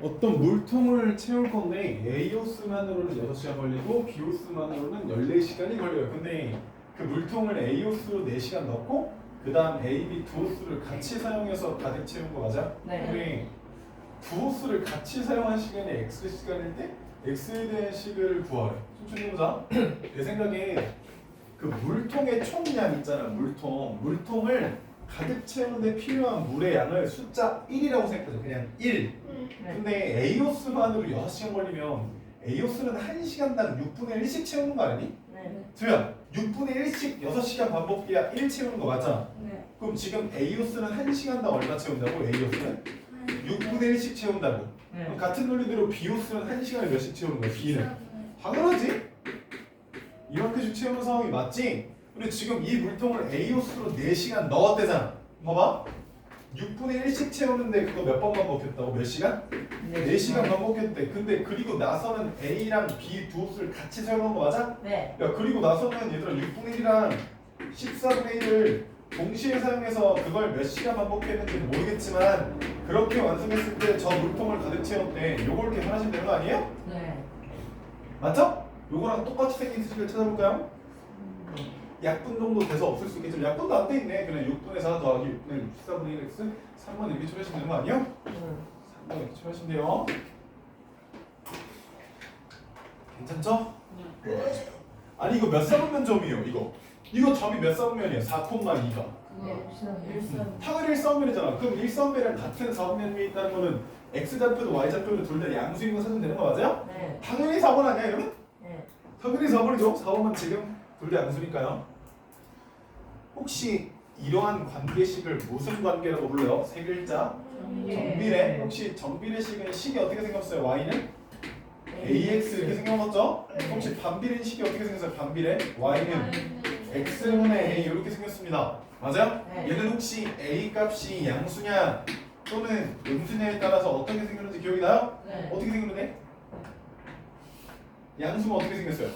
어떤 물통을 채울 건데 A호스만으로는 6시간 걸리고 B호스만으로는 14시간이 걸려요. 근데 그 물통을 A호스로 4시간 넣고 그 다음 A, B 두 호스를 같이 사용해서 가득 채운 거 맞아? 네. 우리 두 호스를 같이 사용한 시간이 X 시간일 때 X에 대한 식을 구하래. 천천히 해보자. 내 생각에 그 물통의 총량 있잖아. 물통. 물통을 가득 채우는데 필요한 물의 양을 숫자 1이라고 생각하죠. 그냥 1. 네. 근데 A호스만으로 6시간 걸리면 A호스는 1시간당 6분의 1씩 채우는 거 아니니? 네. 주연 6분의 1씩 6시간 반복해야 1 채우는 거 맞잖아. 네. 그럼 지금 A호스는 1시간당 얼마 채운다고? A호스는 6분의 1씩 채운다고. 그럼 네. 같은 논리대로 B호스는 1시간에 몇씩 채우는 거야? B는. 당연하지. 이만큼씩 채우는 상황이 맞지? 근데 지금 이 물통을 A호스로 4시간 넣었대잖아. 봐봐. 6분의 1씩 채우는데 그거 몇 번 반복했다고? 몇 시간? 네. 4시간 반복했대. 근데 그리고 나서는 A랑 B 두 호스를 같이 세우는 거 맞아? 네. 야 그리고 나서는 얘들아 6분의 1이랑 14분의 1을 동시에 사용해서 그걸 몇 시간 반복했는지는 모르겠지만 그렇게 완성했을 때 저 물통을 가득 채웠대. 요걸 이렇게 하시면 되는 거 아니에요? 네. 맞죠? 요거랑 똑같이 생긴 수식을 찾아볼까요? 약분 정도 돼서 없을 수 있겠지만 약분도 안 돼 있네. 그냥 6분의 4 더하기 6분의 1, 14분의 1 x 3번 이렇게 처리하시면 되는 거 아니에요? 음. 3번 이렇게 처리하시면 돼요. 괜찮죠? 아니 이거 몇 사분면 점이에요 이거 이거 점이 몇 사분면이야 4,2가 탁을 1사분면이잖아 그럼 1사분면이랑 같은 사분면이 있다는 거는 x좌표도 y좌표도 둘 다 양수인 거 찾으면 되는 거 맞아요? 네. 당연히 4번 아니야 이러면? 네. 당연히 4번이죠 4번은 지금 둘 다 양수니까요 혹시 이러한 관계식을 무슨 관계라고 불러요? 세 글자 정비례 혹시 정비례식은 식이 어떻게 생겼어요? y는? ax 이렇게 생겨봤죠? 혹시 반비례 식이 어떻게 생겼어요? 반비례 y는 x분의 a 이렇게 생겼습니다. 맞아요? 네. 얘는 혹시 a 값이 양수냐 또는 음수냐에 따라서 어떻게 생겼는지 기억이 나요? 네. 어떻게 생겼는데? 양수가 어떻게 생겼어요?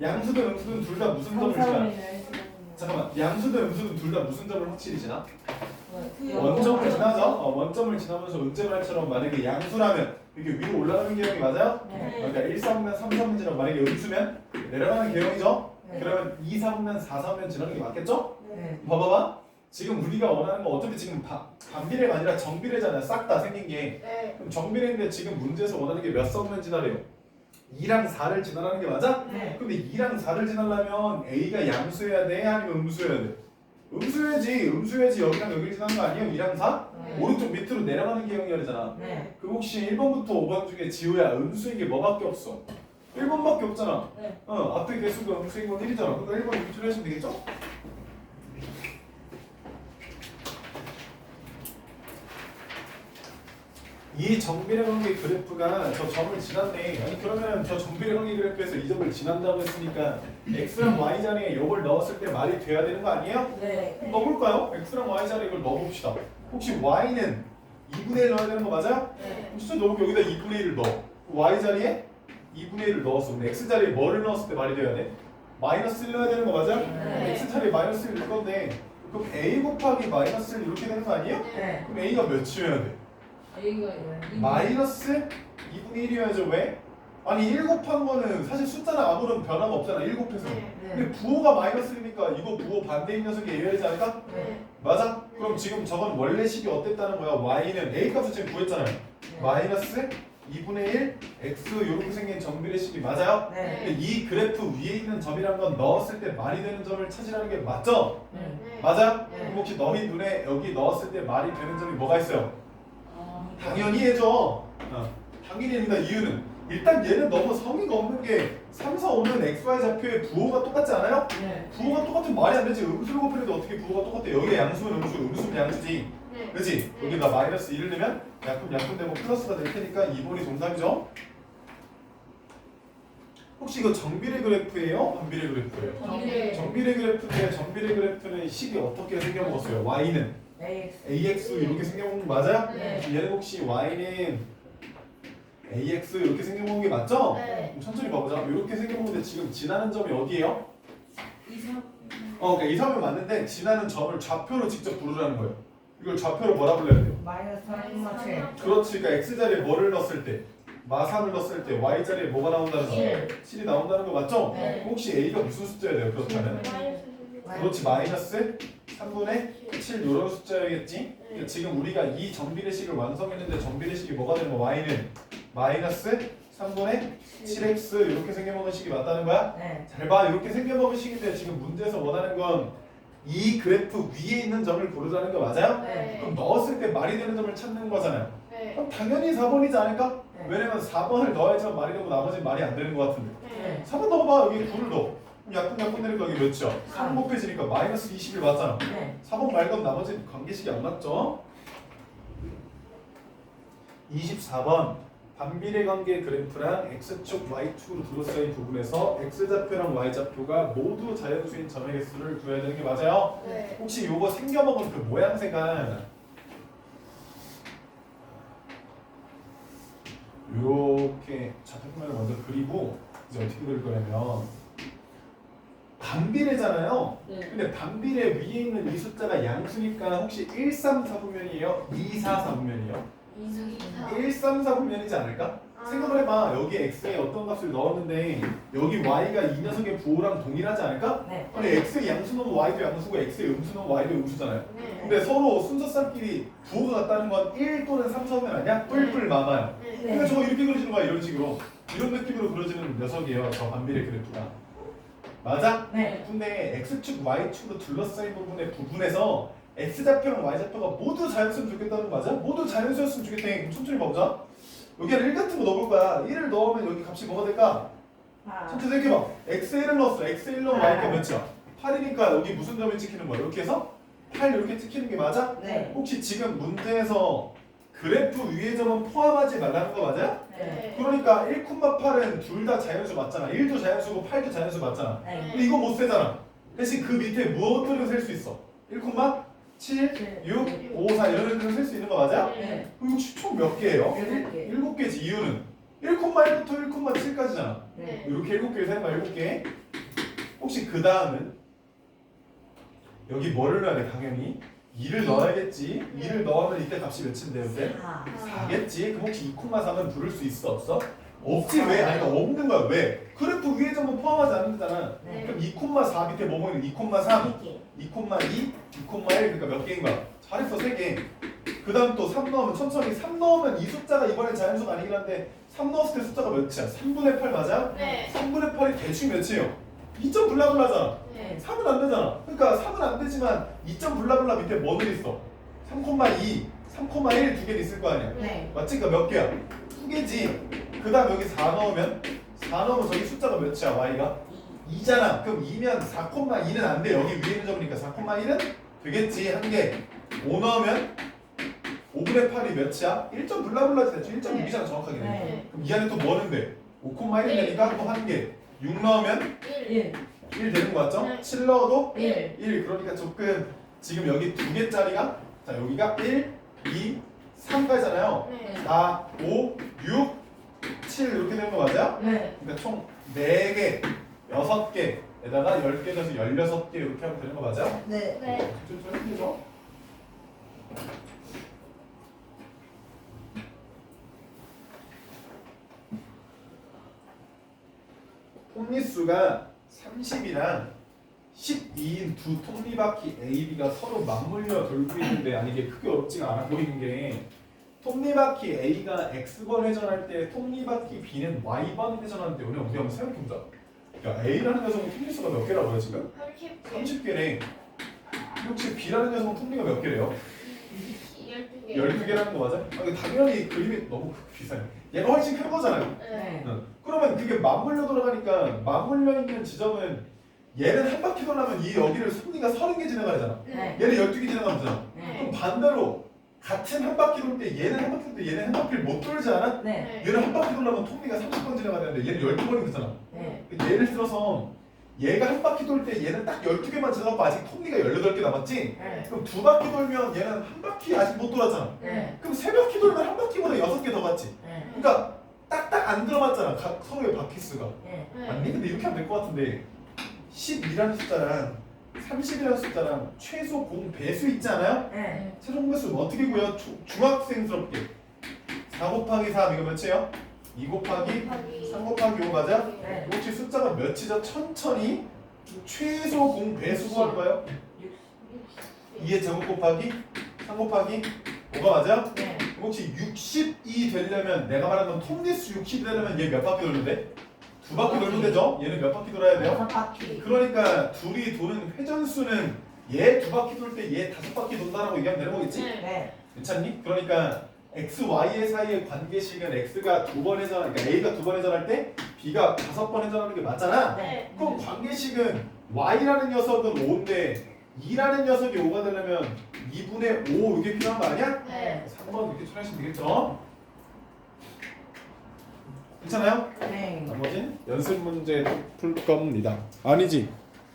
양수든 음수든 둘 다 무슨 점을 지나? 양수든 음수든 둘다 무슨 점을 확실히 지나? 원점을 지나죠? 어, 원점을 지나면서 은제말처럼 만약에 양수라면 이렇게 위로 올라가는 개형이 맞아요? 네. 그러니까 1, 3면 3, 3면지나 만약에 음수면 내려가는 개형이죠? 네. 그러면 2, 3면 4, 3면 지나는 게 맞겠죠? 네. 봐봐봐. 지금 우리가 원하는 거 어차피 지금 바, 반비례가 아니라 정비례잖아요. 싹 다 생긴 게. 그럼 정비례인데 지금 문제에서 원하는 게 몇 선면 지나래요? 2랑 4를 지나라는 게 맞아? 네. 근데 2랑 4를 지나려면 A가 양수해야 돼? 아니면 음수해야 돼? 음수해야지. 음수해야지 여기랑 여기를 지나는 거 아니에요? 2랑 4? 네. 오른쪽 밑으로 내려가는 개형이잖아. 네. 그럼 혹시 1번부터 5번 중에 지우야 음수인 게 뭐밖에 없어? 1번밖에 없잖아. 네. 어, 앞에 개수가 음수인 건 1이잖아. 그러니까 1번 이렇게 처리하시면 되겠죠? 이 정비례 관계 그래프가 저 점을 지났네. 아니 그러면 저 정비례 관계 그래프에서 이 점을 지난다고 했으니까 x랑 y 자리에 이걸 넣었을 때 말이 돼야 되는 거 아니에요? 네. 그럼 넣어볼까요? x랑 y 자리에 이걸 넣어봅시다. 혹시 y는 2분의 1 넣어야 되는 거 맞아요? 네. 그럼 진짜 넣고 여기다 2분의 1을 넣어. y 자리에 2분의 1을 넣었어. 근데 x 자리에 뭐를 넣었을 때 말이 돼야 돼? 마이너스 1 넣어야 되는 거 맞아? 네. x 자리에 마이너스 1 넣을 건데 그럼 a 곱하기 마이너스 1 이렇게 되는 거 아니에요? 네. 그럼 a가 몇이어야 돼? 마이너스 2분의 1이어야죠. 왜? 아니 1 곱한 거는 사실 숫자는 아무런 변화가 없잖아. 1 곱해서. 근데 부호가 마이너스 1이니까 이거 부호 반대인 녀석이 A여야 되지 않을까? 맞아? 그럼 지금 저건 원래 식이 어땠다는 거야? y는 a 값을 지금 구했잖아요. 마이너스 2분의 1 x 이렇게 생긴 정비례 식이 맞아요? 네. 근데 이 그래프 위에 있는 점이란 건 넣었을 때 말이 되는 점을 찾으라는 게 맞죠? 네. 맞아? 네. 그럼 혹시 너희 눈에 여기 넣었을 때 말이 되는 점이 뭐가 있어요? 당연히 해줘. 어, 당연히 합니다. 이유는 일단 얘는 너무 성의가 없는 게 3, 4, 5는 XY 좌표의 부호가 똑같지 않아요? 네. 부호가 똑같으면 말이 안 되지. 음수를 곱해도 어떻게 부호가 똑같아? 여기가 양수면 음수, 음수면 양수지. 그지? 여기다 마이너스 1을 넣으면 약분 약분 되고 플러스가 될 테니까 2번이 정답이죠. 혹시 이거 정비례 그래프예요? 반비례 그래프예요? 정비례 그래프인데 정비례 그래프는 식이 어떻게 생겨먹었어요? y는 AX. ax 이렇게 생겨먹는 거 맞아요? 네. 얘는 혹시 y는 ax 이렇게 생겨먹는 게 맞죠? 그럼 천천히 봐보자. 이렇게 생겨먹는데 지금 지나는 점이 어디예요? 어, 그러니까 이 점이 맞는데 지나는 점을 좌표로 직접 부르라는 거예요. 이걸 좌표로 뭐라 불러야 돼요? 마이너스 3분의 7. 그렇지 그러니까 x자리에 뭐를 넣었을 때 마삼을 넣었을 때 y자리에 뭐가 나온다는 거? 칠. 7이 나온다는 거 맞죠? 네. 혹시 a가 무슨 숫자여야 돼요? 그렇다면 그렇지 마이너스 3분의 7 이런 숫자야겠지? 그러니까 지금 우리가 이 정비례식을 완성했는데 정비례식이 뭐가 되는 거 y는 마이너스 3분의 7x 이렇게 생겨먹은 식이 맞다는 거야? 네. 잘 봐 이렇게 생겨먹은 식인데 지금 문제에서 원하는 건 이 그래프 위에 있는 점을 고르자는 거 맞아요? 네. 그럼 넣었을 때 말이 되는 점을 찾는 거잖아요 그럼 당연히 4번이지 않을까? 네. 왜냐면 4번을 넣어야지만 말이 되고 나머지는 말이 안 되는 것 같은데 네. 4번 넣어봐 여기 9를 넣어 그럼 약분약분 되니까 여기 몇이야? 3 곱해지니까 마이너스 21 맞잖아 네. 4번 말건 나머지 관계식이 안 맞죠? 24번 반비례 관계 그래프랑 x축, y축으로 둘러싸인 부분에서 x좌표랑 y좌표가 모두 자연수인 점의 개수를 구해야 되는 게 맞아요? 혹시 요거 생겨먹은 그 모양새가 요렇게 좌표면을 먼저 그리고 이제 어떻게 그릴 거냐면 반비례잖아요. 네. 근데 반비례 위에 있는 이 숫자가 양수니까 혹시 1, 3, 4분면이에요? 2, 4, 4분면이요? 1, 3, 4분면이지 않을까? 생각을 해봐. 여기 x에 어떤 값을 넣었는데 여기 y가 이 녀석의 부호랑 동일하지 않을까? 네. 아니 x의 양수 넣으면 y도 양수고 x의 음수 넣으면 y도 음수잖아요. 근데 서로 순서쌍끼리 부호가 같다는 건 1 또는 3, 4면 아니야? 뿔뿔 마마야. 그러니까 저거 이렇게 그려지는 거야 이런 식으로. 이런 느낌으로 그려지는 녀석이에요. 저 반비례 그래프가. 맞아? 네. 근데 x축, y축으로 둘러싸인 부분의 부분에서 x좌표랑 y좌표가 모두 자연수였으면 좋겠다는 거 맞아? 모두 자연수였으면 좋겠대. 그럼 천천히 봐보자. 여기 한1 같은 거 넣어볼 거야. 1을 넣으면 여기 값이 뭐가 될까? 아. 천천히 생각해봐. x에1을 넣었어. x에1 넣으면 y가 몇이야? 8이니까 여기 무슨 점이 찍히는 거야? 이렇게 해서 8 이렇게 찍히는 게 맞아? 네. 혹시 지금 문제에서 그래프 위의 점은 포함하지 말라는 거 맞아요? 네. 그러니까 1,8은 둘 다 자연수 맞잖아. 1도 자연수고 8도 자연수 맞잖아. 네. 근데 이거 못 세잖아. 대신 그 밑에 무엇들을 셀 수 있어? 1,7, 6, 5, 4 이런 애들을 셀 수 있는 거 맞아요? 네. 그럼 총몇 개예요? 일곱 개. 7개지. 이유는 1,1부터 1,7까지잖아. 네. 이렇게 7개를 세는 거야. 7개. 혹시 그 다음은 여기 뭐를 넣어야 돼? 당연히 2를 넣어야겠지. 2를 넣으면 이때 값이 몇인데요? 아. 4겠지? 그럼 혹시 2,3은 부를 수 있어? 없어? 없지 왜? 아니 없는 거야 왜? 그래프 위에 점은 포함하지 않는다잖아 네. 그럼 2,4 밑에 뭐 보이는 2,3 이게. 2,2 2,1 그러니까 몇 개인 거야? 잘했어 3개 그 다음 또 3 넣으면 천천히 3 넣으면 이 숫자가 이번엔 자연수가 아니긴 한데 3 넣었을 때 숫자가 몇이야? 3분의 8 맞아? 3분의 8이 대충 몇이에요? 2점 블라블라잖아 네. 3은 안 되잖아 그러니까 3은 안 되지만 2점 블라블라 밑에 뭐는 있어? 3,2 3,1 두 개는 있을 거 아니야 네. 맞지? 그러니까 몇 개야? 두 개지. 그 다음 여기 4 넣으면 4 넣으면 저기 숫자가 몇이야? y가? 2잖아. 그럼 2면 4,2는 안 돼. 여기 위에 있는 점이니까 4,2는 되겠지. 한 개. 5 넣으면 5분의 8이 몇이야? 1점 블라블라지 대충 1.6이잖아 정확하게. 네. 그럼 이 안에 또 뭐는 돼? 5,1은 되니까 또 한 개. 6 넣으면 1. 1 되는 거 맞죠? 네. 7 넣어도 1. 1 그러니까 조금 지금 여기 두 개짜리가 자 여기가 1, 2, 3까지잖아요. 4, 5, 6, 7 이렇게 되는 거 맞아요? 네. 그러니까 총 4개, 6개에다가 10개 돼서 16개 이렇게 하면 되는 거 맞아요? 네. 좀 힘들죠? 톱니수가 30이랑 12인 두 톱니바퀴 A, B가 서로 맞물려 돌고 있는데 아니 이게 크게 어렵지가 않아 보이는 게 톱니바퀴 A가 X번 회전할 때 톱니바퀴 B는 Y번 회전하는데 우리 우리 한번 생각해보자 야 A라는 녀석은 톱니수가 몇 개라고 해 지금? 30개네 혹시 B라는 녀석은 톱니가 몇 개래요? 12개라는 거 맞아? 아, 근데 당연히 그림이 너무 비싸요 얘가 훨씬 큰 거잖아요 네. 응. 그러면 그게 맞물려 돌아가니까 맞물려 있는 지점은 얘는 한 바퀴 돌아면 이 여기를 톱니가 30개 지나가잖아 네. 얘는 12개 지나가면 되잖아 네. 그럼 반대로 같은 한 바퀴 돌 때 얘는 한 바퀴 돌 때 얘는 한 바퀴를 못 돌지 않아? 네. 얘는 한 바퀴 돌려면 톱니가 30번 지나가야 되는데 얘는 12번이 되잖아 네. 예를 들어서 얘가 한 바퀴 돌 때 얘는 딱 12개만 지나가고 아직 톱니가 18개 남았지? 네. 그럼 두 바퀴 돌면 얘는 한 바퀴 아직 못 돌았잖아 네. 그럼 세 바퀴 돌면 한 바퀴보다 6개 더 갔지 네. 그러니까 딱딱 안 들어맞잖아 각 서로의 바퀴 수가 네. 아니 근데 이렇게 하면 될 것 같은데 12라는 숫자랑 30이라는 숫자랑 최소 공 배수 있잖아요? 네. 최소 공 배수 어떻게 구해요? 주- 중학생스럽게 4 곱하기 3 이거 몇이에요? 2 곱하기 3 곱하기 5 맞아? 네. 혹시 숫자가 몇이죠? 천천히 최소 공배수 구하는 거예요? 2의 제곱 곱하기 3 곱하기 5가 맞아? 네. 혹시 60이 되려면 내가 말한 건 통리수 60이 되려면 얘 몇 바퀴 돌면 돼? 두 바퀴 돌면 되죠? 얘는 몇 바퀴 돌아야 돼요? 여섯 바퀴. 그러니까 둘이 도는 회전수는 얘 두 바퀴 돌 때 얘 다섯 바퀴 돈다라고 얘기하면 되는 거겠지? 네. 괜찮니? 그러니까 x, y의 사이의 관계식은 x가 두 번 회전, 그러니까 a가 두 번 회전할 때 b가 다섯 번 회전하는 게 맞잖아. 네. 그럼 관계식은 y라는 녀석은 5인데 2라는 녀석이 5가 되려면 2분의 5 이게 필요한 거 아니야? 네. 3번 이렇게 처리하시면 되겠죠? 괜찮아요? 네. 나머지는 연습 문제 풀 겁니다. 아니지?